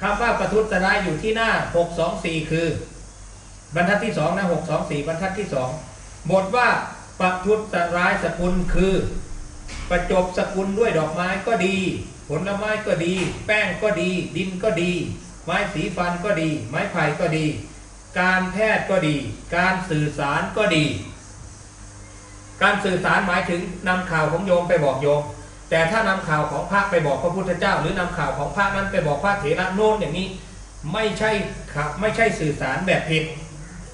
คำว่าประทุษร้ายอยู่ที่หน้า 624 คือ บรรทัดที่2นะ624 บรรทัดที่2บทว่าประทุษร้ายสกุลคือ ประจบสกุลด้วยดอกไม้ก็ดี ผลไม้ก็ดี แป้งก็ดี ดินก็ดี ไม้สีฟันก็ดี ไม้ไผ่ก็ดี การแพทย์ก็ดี การสื่อสารก็ดี การสื่อสารหมายถึงนำข่าวของโยมไปบอกโยม แต่ถ้านำข่าวของพระไปบอกพระพุทธเจ้า หรือนำข่าวของพระนั้นไปบอกพระเถระโน้นอย่างนี้ไม่ใช่ข่าวไม่ใช่สื่อสารแบบผิด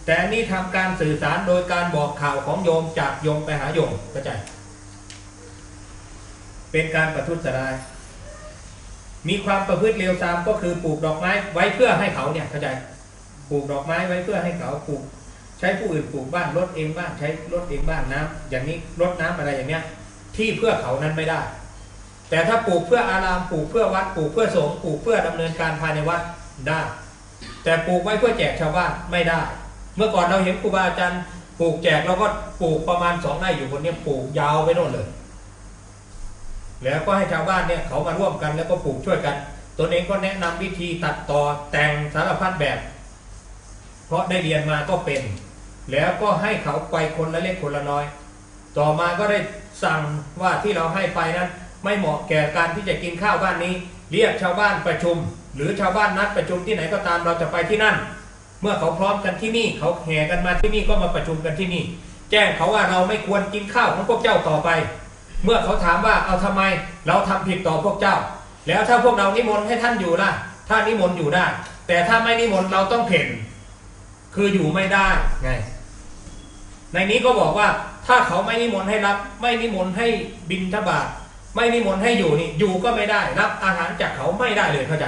แต่นี่ทำการสื่อสารโดยการบอกข่าวของโยมจากโยมไปหาโยมเข้าใจ เป็นการประทุษร้าย มีความประพฤติเลวทรามก็คือปลูกดอกไม้ไว้เพื่อให้เขาเนี่ยเข้าใจปลูกดอกไม้ไว้เพื่อให้เขาปลูก ใช้ผู้อื่นปลูกบ้านรดเองบ้านใช้รดเองบ้านน้ำอย่างนี้รดน้ำอะไรอย่างเนี้ยที่เพื่อเขานั้นไม่ได้ แต่ถ้าปลูกเพื่ออารามปลูกเพื่อวัดปลูกเพื่อสงฆ์ปลูกเพื่อดำเนินการภายในวัดได้ แต่ปลูกไว้เพื่อแจกชาวบ้านไม่ได้ เมื่อก่อนเราเห็นครูบาอาจารย์ปลูกแจกเราก็ปลูกประมาณสองไร่อยู่บนนี้ปลูกยาวไปโน่นเลย แล้วก็ให้ชาวบ้านเนี่ยเขามาร่วมกันแล้วก็ปลูกช่วยกันตนเองก็แนะนำวิธีตัดต่อแต่งสารพัดแบบ เพราะได้เรียนมาก็เป็น แล้วก็ให้เขาไปคนละเล็กคนละน้อย ต่อมาก็ได้สั่งว่าที่เราให้ไปนั้น ไม่เหมาะแก่การที่จะกินข้าวบ้านนี้ เรียกชาวบ้านประชุม หรือชาวบ้านนัดประชุมที่ไหนก็ตามเราจะไปที่นั่น เมื่อเขาพร้อมกันที่นี่เขาแห่กันมาที่นี่ก็มาประชุมกันที่นี่ แจ้งเขาว่าเราไม่ควรกินข้าวของพวกเจ้าต่อไป เมื่อเขาถามว่าเอาทำไมเราทำผิดต่อพวกเจ้า แล้วถ้าพวกเรานิมนต์ให้ท่านอยู่ล่ะถ้านิมนต์อยู่ได้ แต่ถ้าไม่นิมนต์เราต้องเพ่นคืออยู่ไม่ได้ไงในนี้ก็บอกว่าถ้าเขาไม่นิมนต์ให้รับ ไม่นิมนต์ให้บินทบาท ไม่นิมนต์ให้อยู่นี่อยู่ก็ไม่ได้ รับอาหารจากเขาไม่ได้เลยเข้าใจ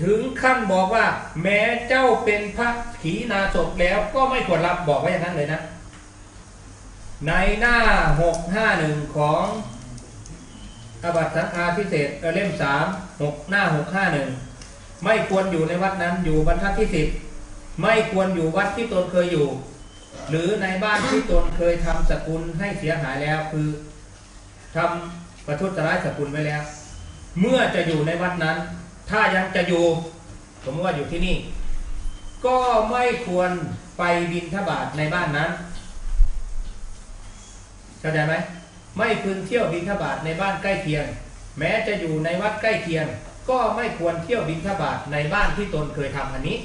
ถึงขั้นบอกว่า แม้เจ้าเป็นพระขีณาสพแล้วก็ไม่ควรรับบอกไว้อย่างนั้นเลยนะ ในหน้า651ของอบัตสังฆาพิเศษเล่ม3 6หกหน้า651ไม่ควรอยู่ในวัดนั้นอยู่บรรทัดที่10ไม่ควรอยู่วัดที่ตนเคยอยู่ หรือในบ้านที่ตนเคยทำสกุลให้เสียหายแล้วคือทำ ประทุษร้ายสกุลไว้แล้ว เมื่อจะอยู่ในวัดนั้น ถ้ายังจะอยู่ สมมติว่าอยู่ที่นี่ ก็ไม่ควรไปบินทบาทในบ้านนั้นเข้าใจไหมไม่พึงเที่ยวบินทบาทในบ้านใกล้เคียง แม้จะอยู่ในวัดใกล้เคียง ก็ไม่ควรเที่ยวบินทบาทในบ้านที่ตนเคยทำอันนี้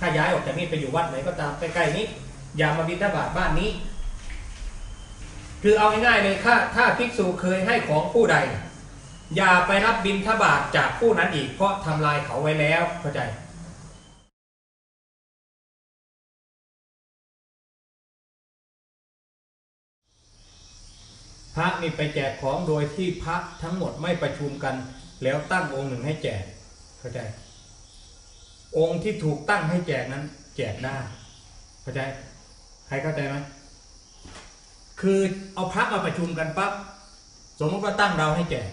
ถ้าย้ายออกจากนี้ไปอยู่วัดไหนก็ตามใกล้ๆนี้ อย่ามาบินทบาทบ้านนี้ คือเอาง่ายๆเลยถ้าถ้าภิกษุเคยให้ของผู้ใด อย่าไปรับบินทบาทจากผู้นั้นอีก เพราะทำลายเขาไว้แล้วเข้าใจพระนี่ไปแจกของโดยที่พระทั้งหมดไม่ประชุมกัน แล้วตั้งองค์หนึ่งให้แจกเข้าใจ องค์ที่ถูกตั้งให้แจกนั้น แจกได้เข้าใจ ใครเข้าใจไหม คือเอาพระมาประชุมกันปั๊บสมมติว่าตั้งเราให้แจก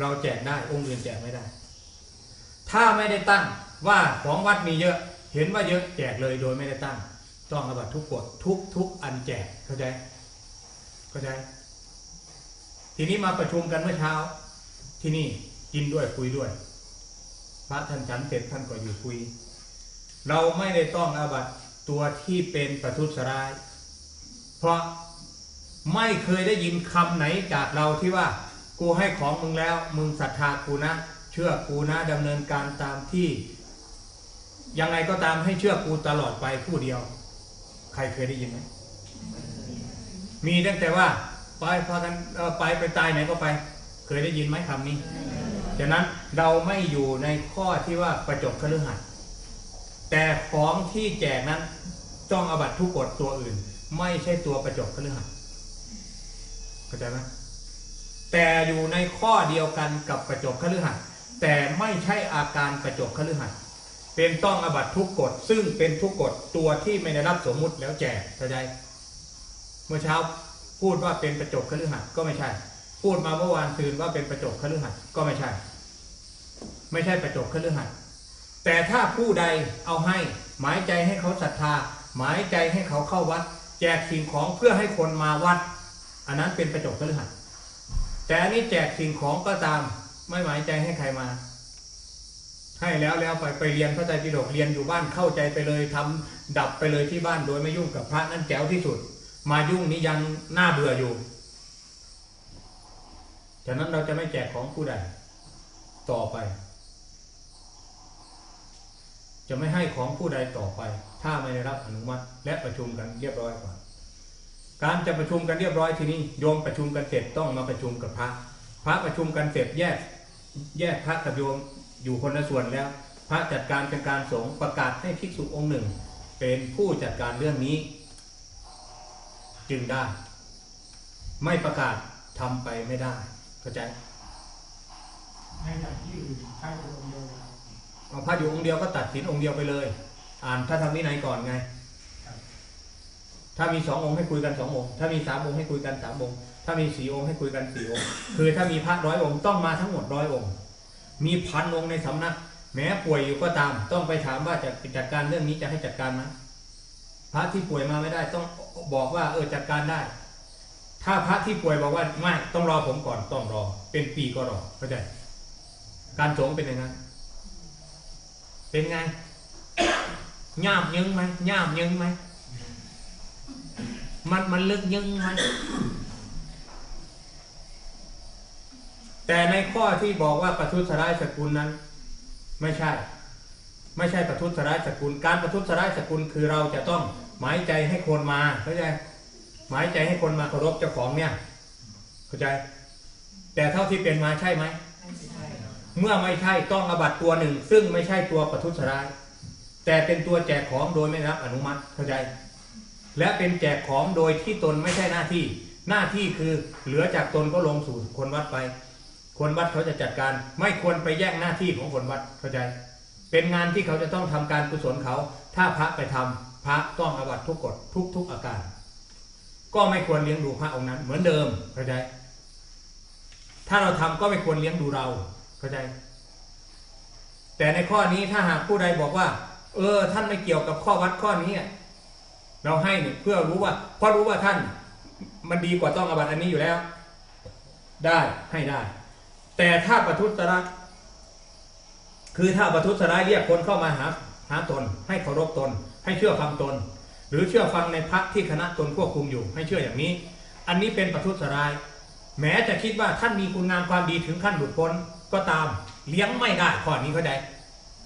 เราแจกได้องค์อื่นแจกไม่ได้ ถ้าไม่ได้ตั้งว่าของวัดมีเยอะ เห็นว่าเยอะแจกเลยโดยไม่ได้ตั้ง ต้องอาบัตทุกกฎทุกทุกอันแจกเข้าใจเข้าใจ ทีนี้มาประชุมกันเมื่อเช้า ที่นี่กินด้วยคุยด้วย พระท่านฉันเสร็จท่านก็อยู่คุย เราไม่ได้ต้องอาบัตตัวที่เป็นประทุษร้าย เพราะ ไม่เคยได้ยินคำไหนจากเราที่ว่ากูให้ของมึงแล้ว มึงศรัทธากูนะ เชื่อกูนะดำเนินการตามที่ยังไงก็ตามให้เชื่อกูตลอดไปผู้เดียว ใครเคยได้ยินไหมมีตั้งแต่ว่าไปพากันไปไปตายไหนก็ไป เคยได้ยินไหมคำนี้ฉะนั้นเราไม่อยู่ในข้อที่ว่าประจบคฤหัสถ์แต่ของที่แจกนั้นต้องอบัตทุกกฎตัวอื่น ไม่ใช่ตัวประจบคฤหัสถ์ เข้าใจไหมแต่อยู่ในข้อเดียวกันกับประจบคฤหัสถ์แต่ไม่ใช่อาการประจบคฤหัสถ์เป็นต้องอบัตทุกกฎซึ่งเป็นทุกกฎตัวที่ไม่ได้รับสมมุติแล้วแจกเข้าใจเมื่อเช้าพูดว่าเป็นประจบคฤหัสถ์ก็ไม่ใช่ พูดมาเมื่อวานซืนว่าเป็นประจบคฤหัสถ์ก็ไม่ใช่ ไม่ใช่ประจบคฤหัสถ์แต่ถ้าผู้ใดเอาให้หมายใจให้เขาศรัทธา หมายใจให้เขาเข้าวัด แจกสิ่งของเพื่อให้คนมาวัด อันนั้นเป็นประจบคฤหัสแต่อันนี้แจกสิ่งของก็ตาม ไม่หมายใจให้ใครมา ให้แล้วแล้วไปไปเรียนพระไตรปิฎกเรียนอยู่บ้านเข้าใจไปเลยทำดับไปเลยที่บ้านโดยไม่ยุ่งกับพระนั่นแจ๋วที่สุด มายุ่งนี้ยังน่าเบื่ออยู่ฉะนั้นเราจะไม่แจกของผู้ใดต่อไป จะไม่ให้ของผู้ใดต่อไป ถ้าไม่ได้รับอนุมัติและประชุมกันเรียบร้อยก่อน การจะประชุมกันเรียบร้อยทีนี้โยมประชุมกันเสร็จต้องมาประชุมกับพระ พระประชุมกันเสร็จแยกแยกพระกับโยมอยู่คนละส่วนแล้ว พระจัดการเป็นการสงฆ์ประกาศให้ภิกษุองค์หนึ่ง เป็นผู้จัดการเรื่องนี้ จึงได้ ไม่ประกาศทำไปไม่ได้เข้าใจในจากที่อื่นใช้ตัวเดียวครับเอาพระอยู่องค์เดียวก็ตัดสินองค์เดียวไปเลย อ่านถ้าทำวินัยก่อนไง ถ้ามีสององค์ให้คุยกันสององค์ ถ้ามีสามองค์ให้คุยกันสามองค์ ถ้ามีสี่องค์ให้คุยกันสี่องค์ คือถ้ามีพระร้อยองค์ต้องมาทั้งหมดร้อยองค์ มีพันองค์ในสำนัก แม้ป่วยอยู่ก็ตาม ต้องไปถามว่าจะจัดการเรื่องนี้จะให้จัดการไหมพระที่ป่วยมาไม่ได้ต้องบอกว่าเออจัดการได้ ถ้าพระที่ป่วยบอกว่าไม่ต้องรอผมก่อนต้องรอ เป็นปีก็รอเข้าใจ การสงเป็นยังไงเป็นไงย่ามยึงไหมย่ามยึงไหม มันมันลึกยึงไหมแต่ในข้อที่บอกว่าประทุษร้ายสกุลนั้น ไม่ใช่ ไม่ใช่ประทุษร้ายสกุล การประทุษร้ายสกุลคือเราจะต้องหมายใจให้คนมาเข้าใจหมายใจให้คนมาเคารพเจ้าของเนี่ย เข้าใจ แต่เท่าที่เป็นมาใช่ไหมเมื่อไม่ใช่ต้องอบัตตัวหนึ่ง ซึ่งไม่ใช่ตัวประทุษร้าย แต่เป็นตัวแจกของโดยไม่รับอนุมัติเข้าใจ และเป็นแจกของโดยที่ตนไม่ใช่หน้าที่ หน้าที่คือเหลือจากตนก็ลงสู่คนวัดไป คนวัดเขาจะจัดการ ไม่ควรไปแย่งหน้าที่ของคนวัดเข้าใจ เป็นงานที่เขาจะต้องทำการกุศลเขา ถ้าพระไปทำพระต้องอาบัตทุกกฎทุกทุกอาการ ก็ไม่ควรเลี้ยงดูพระองค์นั้น เหมือนเดิมเข้าใจ ถ้าเราทำก็ไม่ควรเลี้ยงดูเราเข้าใจ แต่ในข้อนี้ถ้าหากผู้ใดบอกว่า เออ ท่านไม่เกี่ยวกับข้อวัดข้อนี้ เราให้เนี่ยเพื่อรู้ว่าเพราะรู้ว่าท่าน มันดีกว่าต้องอบัตอันนี้อยู่แล้ว ได้ให้ได้ แต่ถ้าประทุษร้ายคือถ้าประทุษร้ายเรียกคนเข้ามาหาหาตน ให้เคารพตน ให้เชื่อฟังตน หรือเชื่อฟังในพระที่คณะตนควบคุมอยู่ ให้เชื่ออย่างนี้ อันนี้เป็นประทุษร้าย แม้จะคิดว่าท่านมีคุณงามความดีถึงขั้นหลุดพ้นก็ตามเลี้ยงไม่ได้ข้อนี้เข้าใจ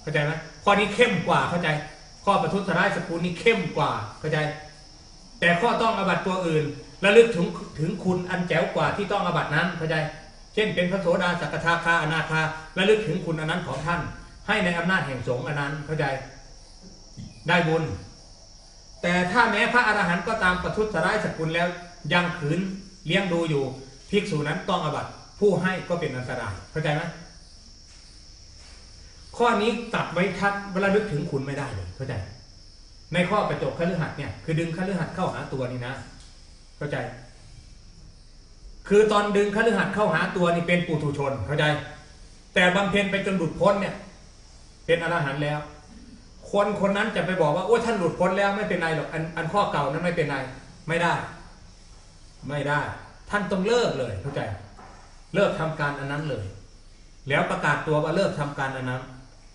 เข้าใจไหมข้อนี้เข้มกว่าเข้าใจ ข้อประทุษร้ายสกุลนี้เข้มกว่าเข้าใจ แต่ข้อต้องอบัตตัวอื่นระลึกถึงถึงคุณอันแจ๋วกว่าที่ต้องอบัตนั้นเข้าใจ เช่น เป็นพระโสดาสักทาคาอนาคาระลึกถึงคุณอันนั้นของท่าน ให้ในอำนาจแห่งสงฆ์อันนั้นเข้าใจ ได้บุญ แต่ถ้าแม้พระอรหันต์ก็ตามประทุษร้ายสกุลแล้วยังขืนเลี้ยงดูอยู่ภิกษุนั้นต้องอบัตผู้ให้ก็เป็นอันตรายเข้าใจไหม ข้อนี้ตัดไว้ทัดเวลาลึกถึงคุณไม่ได้เลยเข้าใจ ในข้อกระจกคฤหัสถ์เนี่ยคือดึงคฤหัสถ์เข้าหาตัวนี่นะ เข้าใจ คือตอนดึงคฤหัสถ์เข้าหาตัวนี่เป็นปุถุชนเข้าใจ แต่บำเพ็ญไปจนหลุดพ้นเนี่ย เป็นอรหันต์แล้ว คนคนนั้นจะไปบอกว่าโอ้ท่านหลุดพ้นแล้วไม่เป็นไรหรอกอันอันข้อเก่านั้นไม่เป็นไรไม่ได้ ไม่ได้ ท่านต้องเลิกเลยเข้าใจ เลิกทำการอันนั้นเลยแล้วประกาศตัวว่าเลิกทำการอันนั้น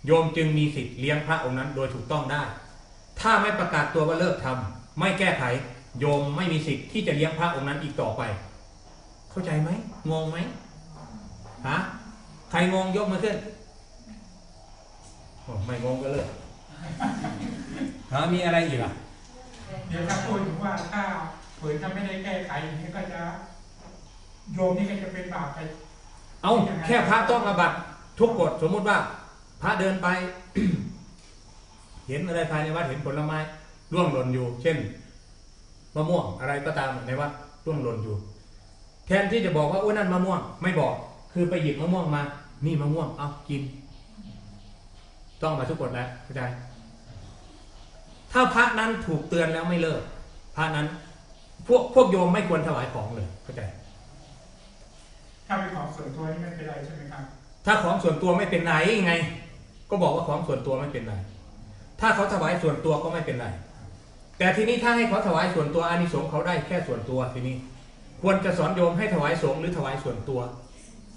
โยมจึงมีสิทธิ์เลี้ยงพระองค์นั้นโดยถูกต้องได้ ถ้าไม่ประกาศตัวว่าเลิกทำไม่แก้ไข โยมไม่มีสิทธิ์ที่จะเลี้ยงพระองค์นั้นอีกต่อไป เข้าใจไหมงงไหมฮะใครงงยกมือขึ้นโอ้ไม่งงก็เลิกฮะมีอะไรอีกอะเดี๋ยวถ้าพูดถึงว่าถ้าเผยถ้าไม่ได้แก้ไขอย่างนี้ก็จะ โยมนี่ก็จะเป็นบาปไป เอาแค่พระต้องอาบัตทุกกฎสมมุติว่า พระเดินไป เห็นอะไรภายในวัดเห็นผลไม้ร่วงหล่นอยู่ เช่นมะม่วงอะไรก็ตามในวัดร่วงหล่นอยู่ แทนที่จะบอกว่าโอ้ยนั่นมะม่วง ไม่บอก คือไปหยิบมะม่วงมา นี่มะม่วงเอากิน ต้องมาทุกกฎแล้วเข้าใจถ้าพระนั้นถูกเตือนแล้วไม่เลิกพระนั้น พวกพวกโยมไม่ควรถวายของเลยเข้าใจถ้าเป็นของส่วนตัวนี่ไม่เป็นไรใช่ไหมครับ ถ้าของส่วนตัวไม่เป็นไรไง ก็บอกว่าของส่วนตัวไม่เป็นไร ถ้าเขาถวายส่วนตัวก็ไม่เป็นไร แต่ทีนี้ถ้าให้เขาถวายส่วนตัวอานิสงส์เขาได้แค่ส่วนตัวทีนี้ ควรจะสอนโยมให้ถวายสงฆ์หรือถวายส่วนตัว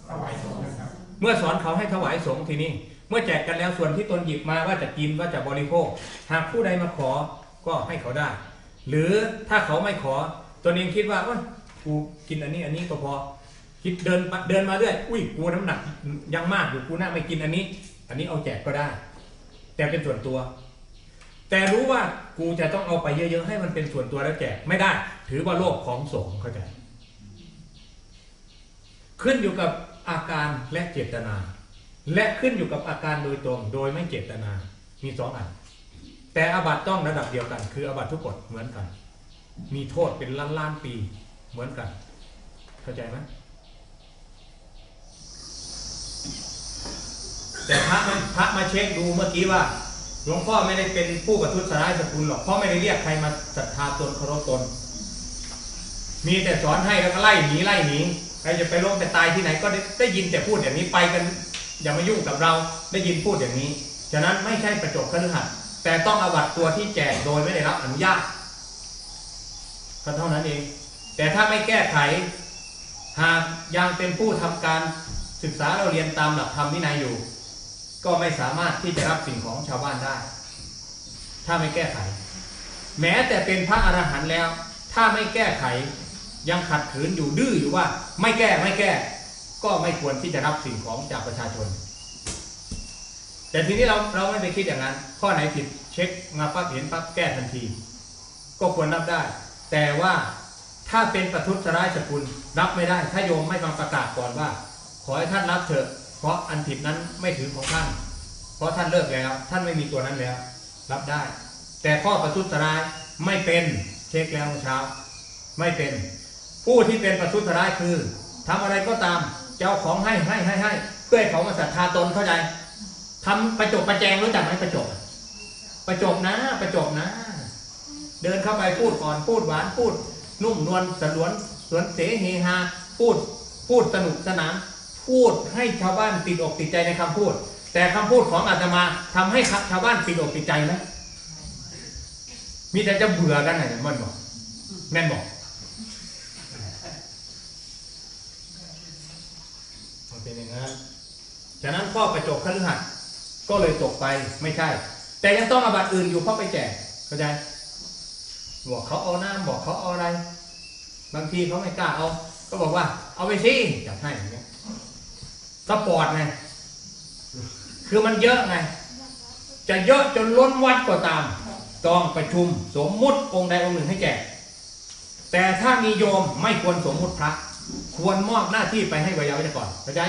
ถวายสงฆ์นะครับ เมื่อสอนเขาให้ถวายสงฆ์ทีนี้ เมื่อแจกกันแล้วส่วนที่ตนหยิบมาว่าจะกินว่าจะบริโภค หากผู้ใดมาขอก็ให้เขาได้ หรือถ้าเขาไม่ขอตนเองคิดว่าโอ้ยกูกินอันนี้อันนี้ก็พอคิดเดินมาเดินมาเรื่อย อุ้ยกูน้ำหนักยังมากอยู่กูน่าไม่กินอันนี้ อันนี้เอาแจกก็ได้ แต่เป็นส่วนตัว แต่รู้ว่ากูจะต้องเอาไปเยอะๆให้มันเป็นส่วนตัวแล้วแจกไม่ได้ ถือว่าโลกของสงฆ์เข้าใจ ขึ้นอยู่กับอาการและเจตนา และขึ้นอยู่กับอาการโดยตรงโดยไม่เจตนา มีสองอัน แต่อบัตต้องระดับเดียวกัน คืออบัตทุกกฎเหมือนกัน มีโทษเป็นล้านล้านๆปีเหมือนกัน เข้าใจไหม แต่พระมันพระมาเช็คดูเมื่อกี้ว่าหลวงพ่อไม่ได้เป็นผู้ประทุษร้ายสกุลหรอกเพราะไม่ได้เรียกใครมาศรัทธาตนเคารพตน มีแต่สอนให้แล้วก็ไล่หนีไล่หนีใครจะไปล้มไปตายที่ไหนก็ได้ได้ยินแต่พูดอย่างนี้ไปกัน อย่ามายุ่งกับเราได้ยินพูดอย่างนี้ฉะนั้นไม่ใช่ประจบคฤหัสถ์แต่ต้องอาบัตตัวที่แจกโดยไม่ได้รับอนุญาตก็เท่านั้นเอง แต่ถ้าไม่แก้ไข หากยังเป็นผู้ทำการศึกษาเราเรียนตามหลักธรรมวินัยอยู่ ก็ไม่สามารถที่จะรับสิ่งของชาวบ้านได้ ถ้าไม่แก้ไข แม้แต่เป็นพระอรหันต์แล้ว ถ้าไม่แก้ไขยังขัดขืนอยู่ดื้ออยู่ว่า ไม่แก้ไม่แก้ ก็ไม่ควรที่จะรับสิ่งของจากประชาชน แต่ทีนี้เราเราไม่ไปคิดอย่างนั้น ข้อไหนผิดเช็คมาปั๊บเห็นปั๊บแก้ทันที ก็ควรรับได้ แต่ว่าถ้าเป็นประทุษร้ายสกุลรับไม่ได้ ถ้าโยมไม่มาประกาศก่อนว่า ขอให้ท่านรับเถอะ เพราะอันผิดนั้นไม่ถือของท่าน เพราะท่านเลิกแล้ว ท่านไม่มีตัวนั้นแล้ว รับได้ แต่ข้อประทุษร้ายไม่เป็นเช็คแล้วเช้า ไม่เป็น ผู้ที่เป็นประทุษร้ายคือทำอะไรก็ตาม เจ้าของให้ให้ให้ให้เพื่อให้เขามาศรัทธาตนเข้าใจทำประจบประแจงรู้จักไหมประจบประจบนะ ประจบนะ เดินเข้าไปพูดก่อนพูดหวานพูด นุ่มนวลสลวนสวนเสเฮฮาพูดพูดสนุกสนาน พูดให้ชาวบ้านติดอกติดใจในคำพูด แต่คำพูดของอาตมาทำให้ชาวบ้านติดอกติดใจไหมมีแต่จะเบื่อกันไหนมันบอกแม่นบอกมันเป็นอย่างนั้นฉะนั้นข้อประจบคฤหัสถ์ก็เลยตกไปไม่ใช่ แต่ยังต้องอาบัตอื่นอยู่เพราะไปแจกเข้าใจบอกเขาเอาน้ำบอกเขาเอาอะไร บางทีเขาไม่กล้าเอา ก็บอกว่า เอาไปสิจับให้อย่างเงี้ย สปอร์ตไงคือมันเยอะไง จะเยอะจนล้นวัดก็ตาม ต้องประชุมสมมุติองค์ใดองค์หนึ่งให้แจกแต่ถ้ามีโยมไม่ควรสมมุติพระ ควรมอบหน้าที่ไปให้วิยาวัจก่อนเข้าใจ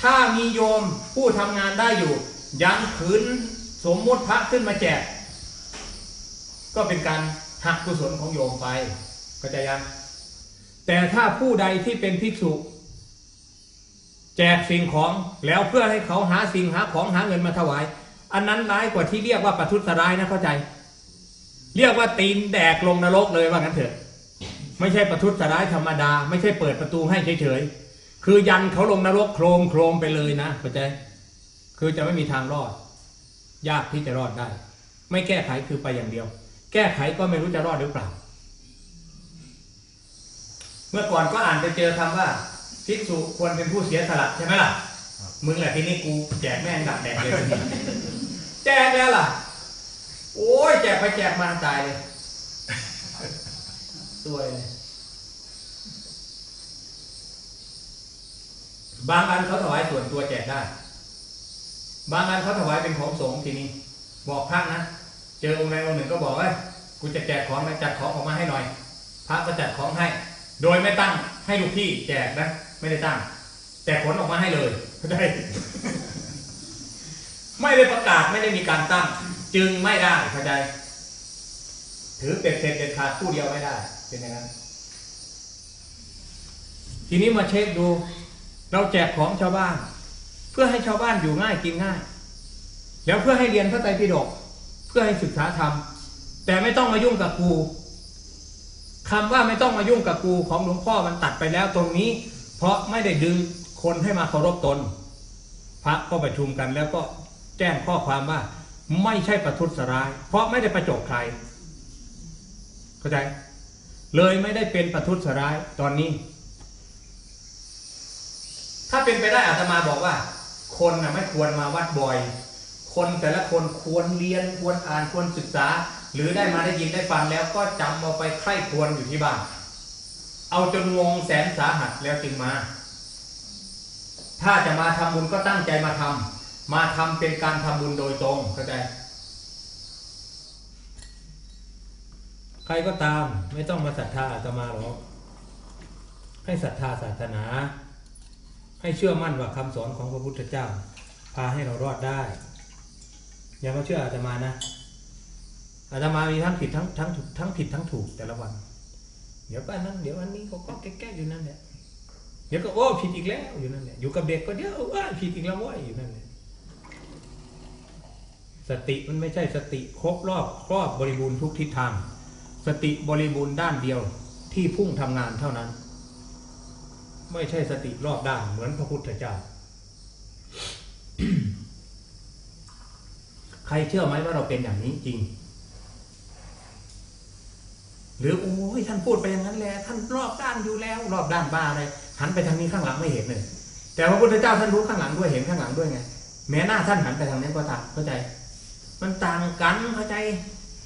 ถ้ามีโยมผู้ทำงานได้อยู่ ยังขืนสมมุติพระขึ้นมาแจก ก็เป็นการหักกุศลของโยมไปเข้าใจยังแต่ถ้าผู้ใดที่เป็นภิกษุ แจกสิ่งของแล้วเพื่อให้เขาหาสิ่งหาของหาเงินมาถวาย อันนั้นร้ายกว่าที่เรียกว่าประทุษร้ายนะเข้าใจ เรียกว่าตีนแดกลงนรกเลยว่างั้นเถอะ ไม่ใช่ประทุษร้ายธรรมดา ไม่ใช่เปิดประตูให้เฉยๆคือยันเขาลงนรกโครมโครมไปเลยนะเข้าใจ คือจะไม่มีทางรอด ยากที่จะรอดได้ ไม่แก้ไขคือไปอย่างเดียว แก้ไขก็ไม่รู้จะรอดหรือเปล่า เมื่อก่อนก็อ่านไปเจอคำว่า ภิกษุควรเป็นผู้เสียสละใช่ไหมล่ะ มึงแหละที่นี่กูแจกแม่งดักแดกเลยทีนี้แจกแล้วล่ะ โอ้ยแจกไปแจกมาตายเลยสวยเลยบางอันเขาถวายส่วนตัวแจกได้ บางอันเขาถวายเป็นของสงฆ์ทีนี้ บอกพระนะ เจอองค์ใดองค์หนึ่งก็บอกว่ากูจะแจกของนะจัดของออกมาให้หน่อย พระก็จัดของให้ โดยไม่ตั้งให้ลูกพี่แจกนะ ไม่ได้ตั้ง แต่ขนออกมาให้เลยได้ไม่ได้ประกาศไม่ได้มีการตั้ง จึงไม่ได้เข้าใจถือเป็ดเสร็จเด็ดขาดผู้เดียวไม่ได้เป็นอย่างนั้น ทีนี้มาเช็คดู เราแจกของชาวบ้าน เพื่อให้ชาวบ้านอยู่ง่ายกินง่าย แล้วเพื่อให้เรียนพระไตรปิฎกเพื่อให้ศึกษาธรรมแต่ไม่ต้องมายุ่งกับกูคำว่าไม่ต้องมายุ่งกับกูของหลวงพ่อมันตัดไปแล้วตรงนี้ เพราะไม่ได้ดึงคนให้มาเคารพตน พระก็ประชุมกันแล้วก็แจ้งข้อความว่าไม่ใช่ประทุษร้าย เพราะไม่ได้ประจบใคร เข้าใจ เลยไม่ได้เป็นประทุษร้ายตอนนี้ ถ้าเป็นไปได้อาตมาบอกว่า คนนะไม่ควรมาวัดบ่อย คนแต่ละคนควรเรียนควรอ่านควรศึกษา หรือได้มาได้ยินได้ฟังแล้วก็จำเอาไปใคร่ควญอยู่ที่บ้าน เอาจนงงแสนสาหัสแล้วจึงมา ถ้าจะมาทำบุญก็ตั้งใจมาทำมาทำเป็นการทำบุญโดยตรงเข้าใจใครก็ตามไม่ต้องมาศรัทธาอาตมาหรอกให้ศรัทธาศาสนา ให้เชื่อมั่นว่าคำสอนของพระพุทธเจ้า พาให้เรารอดได้ อย่ามาเชื่ออาตมานะอาตมามีทั้งผิดทั้งทั้งทั้งผิดทั้งถูกแต่ละวัน เดี๋ยวก็อันนั้นเดี๋ยวอันนี้ก็ก็แก้ๆอยู่นั่นแหละเดี๋ยวก็โอ้ผิดอีกแล้วอยู่นั่นแหละอยู่กับเด็กก็เดี๋ยวเอ้ยผิดอีกแล้วว้ยอยู่นั่นแหละสติมันไม่ใช่สติครบรอบครอบบริบูรณ์ทุกทิศทาง สติบริบูรณ์ด้านเดียวที่พุ่งทำงานเท่านั้น ไม่ใช่สติรอบด้านเหมือนพระพุทธเจ้า ใครเชื่อไหมว่าเราเป็นอย่างนี้จริง หรือโอ้ยท่านพูดไปอย่างนั้นแหละท่านรอบด้านอยู่แล้ว รอบด้านบ้าอะไรหันไปทางนี้ข้างหลังไม่เห็นเลย แต่พระพุทธเจ้าท่านรู้ข้างหลังด้วยเห็นข้างหลังด้วยไง แม้หน้าท่านหันไปทางนี้ก็ตามเข้าใจ มันต่างกันเข้าใจ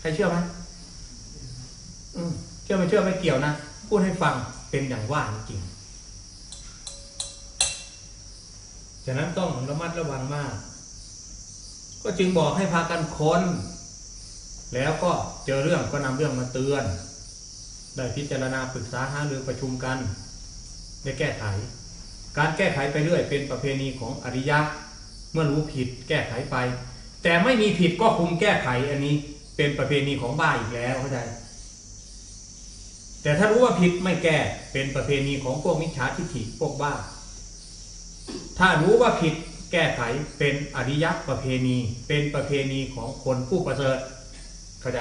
ใครเชื่อไหมเชื่อไม่เชื่อไม่เกี่ยวนะพูดให้ฟังเป็นอย่างว่าจริงฉะนั้นต้องระมัดระวังมาก ก็จึงบอกให้พากันค้น แล้วก็เจอเรื่องก็นำเรื่องมาเตือน ได้พิจารณาปรึกษาหารือประชุมกันได้แก้ไข การแก้ไขไปเรื่อยเป็นประเพณีของอริยะ เมื่อรู้ผิดแก้ไขไป แต่ไม่มีผิดก็คุมแก้ไขอันนี้เป็นประเพณีของบ้าอีกแล้วเข้าใจแต่ถ้ารู้ว่าผิดไม่แก้เป็นประเพณีของพวกมิจฉาทิฏฐิพวกบ้า ถ้ารู้ว่าผิดแก้ไขเป็นอริยประเพณี เป็นประเพณีของคนผู้ประเสริฐเข้าใจ